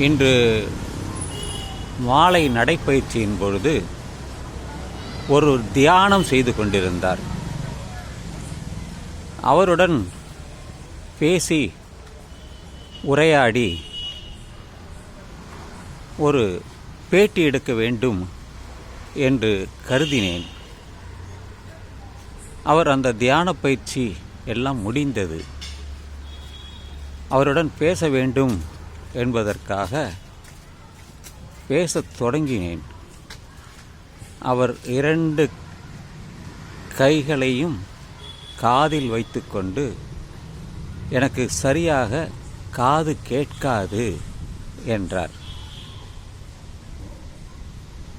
இன்று மாலை நடைப்பயிற்சியின் பொழுது ஒரு தியானம் செய்து கொண்டிருந்தார். அவருடன் பேசி உரையாடி ஒரு பேட்டி எடுக்க வேண்டும் என்று கருதினேன். அவர் அந்த தியான பயிற்சி எல்லாம் முடிந்தது. அவருடன் பேச வேண்டும் என்பதற்காக பேசத் தொடங்கினேன். அவர் இரண்டு கைகளையும் காதில் வைத்துக்கொண்டு எனக்கு சரியாக காது கேட்காது என்றார்.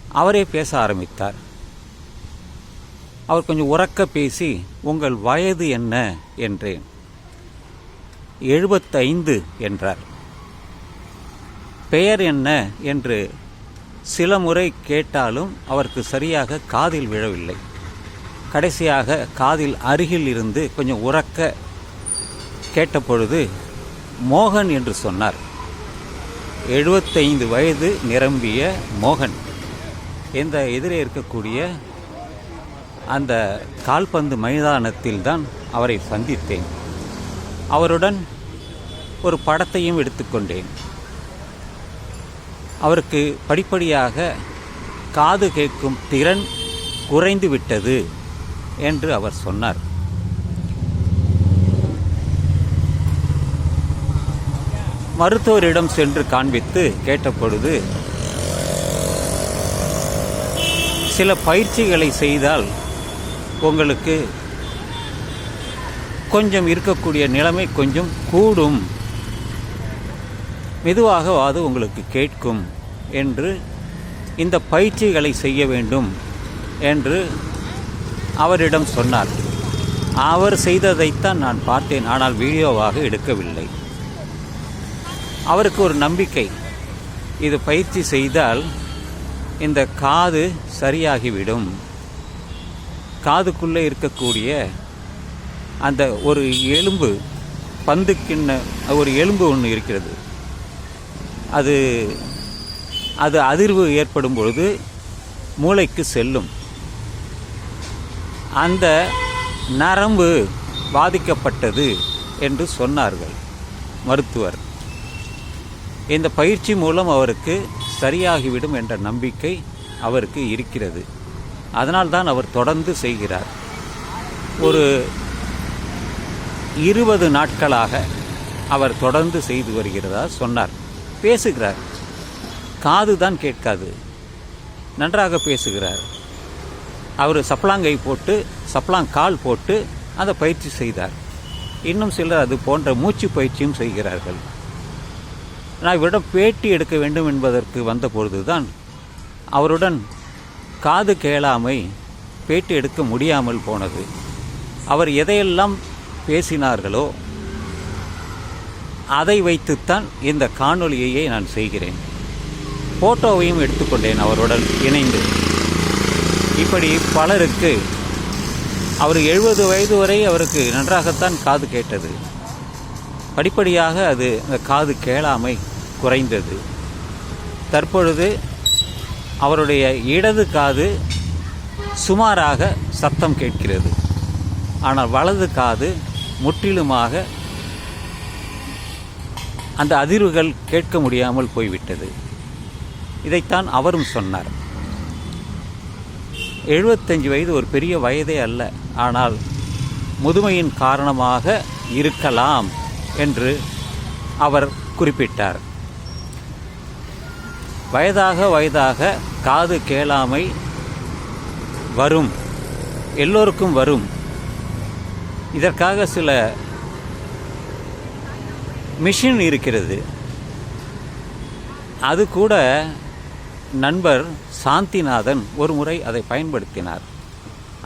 அவரே பேச ஆரம்பித்தார். அவர் கொஞ்சம் உறக்க பேசி உங்கள் வயது என்ன? என்றேன். எழுபத்தைந்து என்றார். பெயர் என்ன என்று சில முறை கேட்டாலும் அவருக்கு சரியாக காதில் விழவில்லை. கடைசியாக காதில் அருகில் இருந்து கொஞ்சம் உறக்க கேட்டபொழுது மோகன் என்று சொன்னார். எழுபத்தைந்து வயது நிரம்பிய மோகன். இந்த எதிரே இருக்கக்கூடிய அந்த கால்பந்து மைதானத்தில் தான் அவரை சந்தித்தேன். அவருடன் ஒரு படத்தையும் எடுத்துக்கொண்டேன். அவருக்கு படிப்படியாக காது கேட்கும் திறன் குறைந்து விட்டது என்று அவர் சொன்னார். மருத்துவரிடம் சென்று காண்பித்து கேட்டபொழுது சில பயிற்சிகளை செய்தால் உங்களுக்கு கொஞ்சம் இருக்கக்கூடிய நிலைமை கொஞ்சம் கூடும். மெதுவாக அது உங்களுக்கு கேட்கும் என்று இந்த பயிற்சிகளை செய்ய வேண்டும் என்று அவரிடம் சொன்னார். அவர் செய்ததைத்தான் நான் பார்த்தேன் ஆனால் வீடியோவாக எடுக்கவில்லை. அவருக்கு ஒரு நம்பிக்கை. இது பயிற்சி செய்தால் இந்த காது சரியாகிவிடும். காதுக்குள்ளே இருக்கக்கூடிய அந்த ஒரு எலும்பு பந்துக்கின்ன ஒரு எலும்பு ஒன்று இருக்கிறது. அது அது அதிர்வு ஏற்படும் பொழுது மூளைக்கு செல்லும். அந்த நரம்பு பாதிக்கப்பட்டது என்று சொன்னார்கள் மருத்துவர். இந்த பயிற்சி மூலம் அவருக்கு சரியாகிவிடும் என்ற நம்பிக்கை அவருக்கு இருக்கிறது. அதனால்தான் அவர் தொடர்ந்து செய்கிறார். ஒரு இருபது நாட்களாக அவர் தொடர்ந்து செய்து வருகிறதா சொன்னார். பேசுகிறார். காது தான் கேட்காது. நன்றாக பேசுகிறார். அவர் சப்ளாங்கை போட்டு சப்ளாங் கால் போட்டு அந்த பயிற்சி செய்தார். இன்னும் சிலர் அது போன்ற மூச்சு பயிற்சியும் செய்கிறார்கள். நான் இவரிடம் பேட்டி எடுக்க வேண்டும் என்பதற்கு வந்தபொழுதுதான் அவருடன் காது கேளாமை பேட்டி எடுக்க முடியாமல் போனது. அவர் எதையெல்லாம் பேசினார்களோ அதை வைத்துத்தான் இந்த காணொலியையே நான் செய்கிறேன். ஃபோட்டோவையும் எடுத்துக்கொண்டேன் அவருடன் இணைந்து. இப்படி பலருக்கு அவர் எழுபது வயது வரை அவருக்கு நன்றாகத்தான் காது கேட்டது. படிப்படியாக அது அந்த காது கேளாமை குறைந்தது. தற்பொழுது அவருடைய இடது காது சுமாராக சத்தம் கேட்கிறது. ஆனால் வலது காது முற்றிலுமாக அந்த அதிர்வுகள் கேட்க முடியாமல் போய்விட்டது. இதைத்தான் அவரும் சொன்னார். எழுபத்தஞ்சு வயது ஒரு பெரிய வயதே அல்ல. ஆனால் முதுமையின் காரணமாக இருக்கலாம் என்று அவர் குறிப்பிட்டார். வயதாக வயதாக காது கேளாமை வரும். எல்லோருக்கும் வரும். இதற்காக சில மிஷின் இருக்கிறது. அது கூட நண்பர் சாந்திநாதன் ஒரு முறை அதை பயன்படுத்தினார்.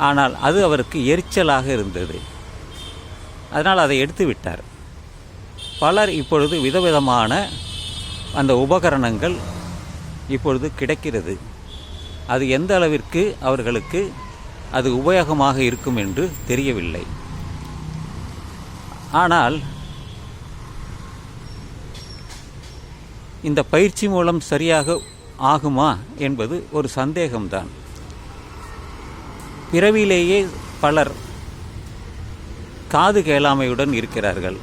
ஆனால் அது அவருக்கு எரிச்சலாக இருந்தது. அதனால் அதை எடுத்து விட்டார். பலர் இப்பொழுது விதவிதமான அந்த உபகரணங்கள் இப்பொழுது கிடைக்கிறது. அது எந்த அளவிற்கு அவர்களுக்கு அது உபயோகமாக இருக்கும் என்று தெரியவில்லை. ஆனால் இந்த பயிற்சி மூலம் சரியாக ஆகுமா என்பது ஒரு சந்தேகம்தான். பிறவியிலேயே பலர் காது கேளாமையுடன் இருக்கிறார்கள்.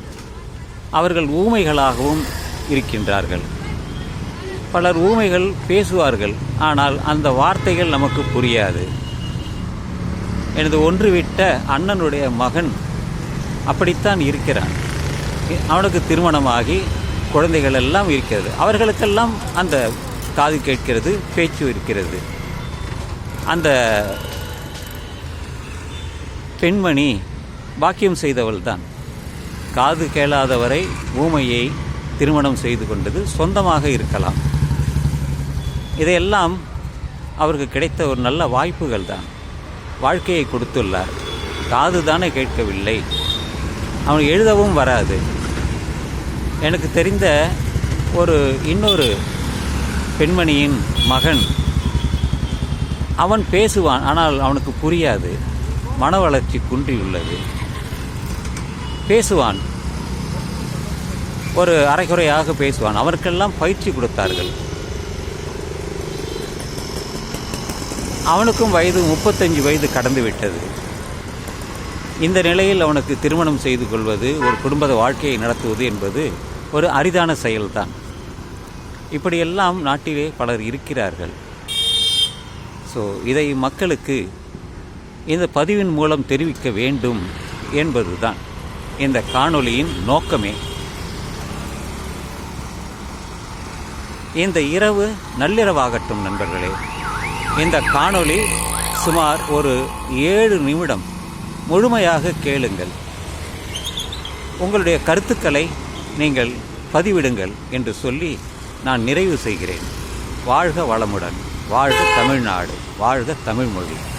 அவர்கள் ஊமைகளாகவும் இருக்கின்றார்கள். பலர் ஊமைகள் பேசுவார்கள் ஆனால் அந்த வார்த்தைகள் நமக்கு புரியாது. எனது ஒன்றுவிட்ட அண்ணனுடைய மகன் அப்படித்தான் இருக்கிறான். அவனுக்கு திருமணமாகி குழந்தைகள் எல்லாம் இருக்கிறது. அவர்களுக்கெல்லாம் அந்த காது கேட்கிறது பேச்சு இருக்கிறது. அந்த பெண்மணி பாக்கியம் செய்தவள் தான் காது கேளாதவரை ஊமையை திருமணம் செய்து கொண்டது சொந்தமாக இருக்கலாம். இதையெல்லாம் அவருக்கு கிடைத்த ஒரு நல்ல வாய்ப்புகள் தான் வாழ்க்கையை கொடுத்துள்ளார். காது தானே கேட்கவில்லை. அவன் எழுதவும் வராது. எனக்கு தெரிந்த ஒரு இன்னொரு பெண்மணியின் மகன். அவன் பேசுவான் ஆனால் அவனுக்கு புரியாது. மன வளர்ச்சி குன்றியுள்ளது பேசுவான். ஒரு அரைகுறையாக பேசுவான். அவருக்கெல்லாம் பயிற்சி கொடுத்தார்கள். அவனுக்கும் வயது முப்பத்தஞ்சு வயது கடந்து விட்டது இந்த நிலையில் அவனுக்கு திருமணம் செய்து கொள்வது ஒரு குடும்ப வாழ்க்கையை நடத்துவது என்பது ஒரு அரிதான செயல்தான். இப்படியெல்லாம் நாட்டிலே பலர் இருக்கிறார்கள். ஸோ இதை மக்களுக்கு இந்த பதிவின் மூலம் தெரிவிக்க வேண்டும் என்பதுதான் இந்த காணொளியின் நோக்கமே. இந்த இரவு நள்ளிரவாகட்டும் நண்பர்களே. இந்த காணொளி சுமார் ஒரு ஏழு நிமிடம் முழுமையாக கேளுங்கள். உங்களுடைய கருத்துக்களை நீங்கள் பதிவிடுங்கள் என்று சொல்லி நான் நிறைவு செய்கிறேன். வாழ்க வளமுடன். வாழ்க தமிழ்நாடு. வாழ்க தமிழ்மொழி.